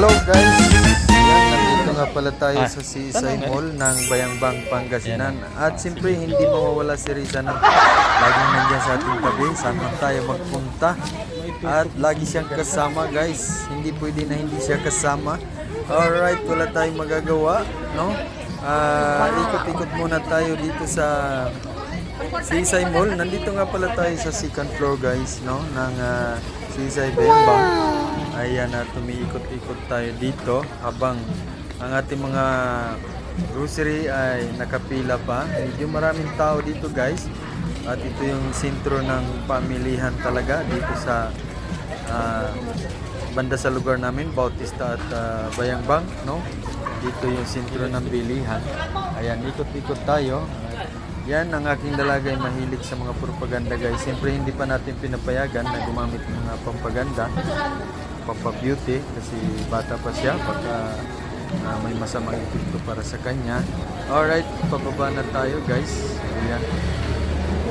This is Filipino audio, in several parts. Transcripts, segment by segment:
Hello guys! Yan, nandito nga pala tayo Ah, sa Sisay Mall ng Bayangbang, Pangasinan. At siyempre, hindi mawawala si Riza na laging nandyan sa ating tabi. Saan man tayo magpunta. At lagi siyang kasama guys. Hindi pwede na hindi siya kasama. Alright, wala tayong magagawa. No? Ah, ikot-ikot muna tayo dito sa Sisay Mall. Nandito nga pala tayo sa second floor guys, no? Ng ah, Sisay Bayangbang. Ayan na tumiikot-ikot tayo dito habang ang ating mga grocery ay nakapila pa. Medyo maraming tao dito guys. At ito yung sentro ng pamilihan talaga dito sa ah, banda sa lugar namin, Bautista at ah, Bayangbang, no? Dito yung sentro ng bilihan. Ayan, ikot-ikot tayo. Yan ang aking dalaga ay mahilig sa mga propaganda guys. Siyempre hindi pa natin pinapayagan na gumamit ng mga pampaganda, pampabeauty kasi bata pa siya baka ah, may masamang epekto para sa kanya. Alright, pababa na tayo guys. Ayan.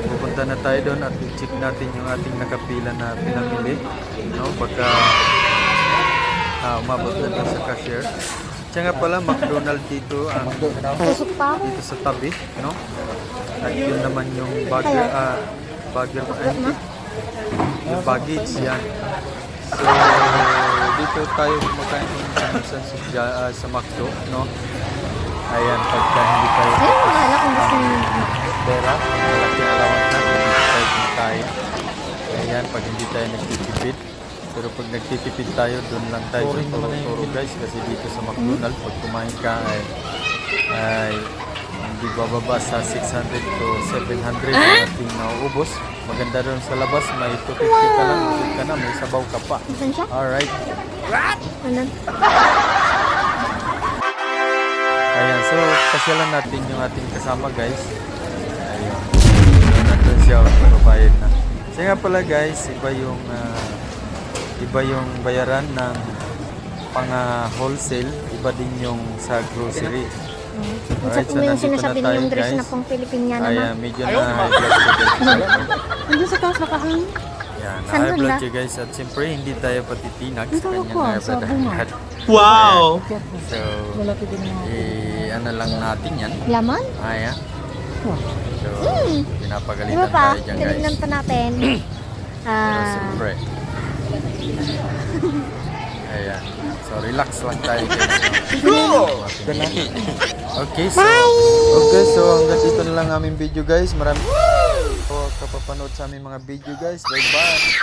Pupunta na tayo doon at i-check natin yung ating nakapila na pinamili. No, baka ah, umabot na doon sa cashier. Siya nga pala, McDonald dito ang ako. dito sa tabi, no? At yun naman yung bagger, ah, bagger, ay, yung baggage yan. So, dito tayo kumakain ng sa, sa, ah, sa McDo, no? Ayan, pagka hindi tayo Ayun, wala kung gusto niyo. pera, malaki allowance na, hindi tayo kumakain. Ayan, pag hindi tayo nagtitipid. Pero pag nagtitipid tayo, doon lang tayo sa turo-turo guys. Kasi dito sa McDonald's, pag kumain ka ay, ay hindi bababa sa 600 to 700 na ating nauubos. Maganda rin sa labas, may 250 ka lang, busog ka na, may sabaw ka pa. Alright. Ano? Ayan, so pasyalan natin yung ating kasama guys. Ayun. Nandun siya, babayad na. Siya nga pala guys, iba yung ah, iba yung bayaran ng pang ah, wholesale, iba din yung sa grocery. Sa so mo yung nandito na sinasabi tayo, niyo yung dress guys. na pang Pilipina Ay, naman. ah, medyo na high blood sugar siya. Nandun sa taas nakahang. Yan, Saan high blood na? guys. At siyempre, hindi tayo patitinag sa kanyang high blood. Wow! So, eh, ano lang natin yan. Laman? Ayan. So, Di pinapagalitan ba pa? tayo dyan guys. Tinignan pa natin. So, Ah, siyempre. Ayan. So, relax lang tayo guys. Okay, so, okay, so hanggang dito na lang aming video guys. Maraming po kapapanood sa aming mga video guys. Bye-bye.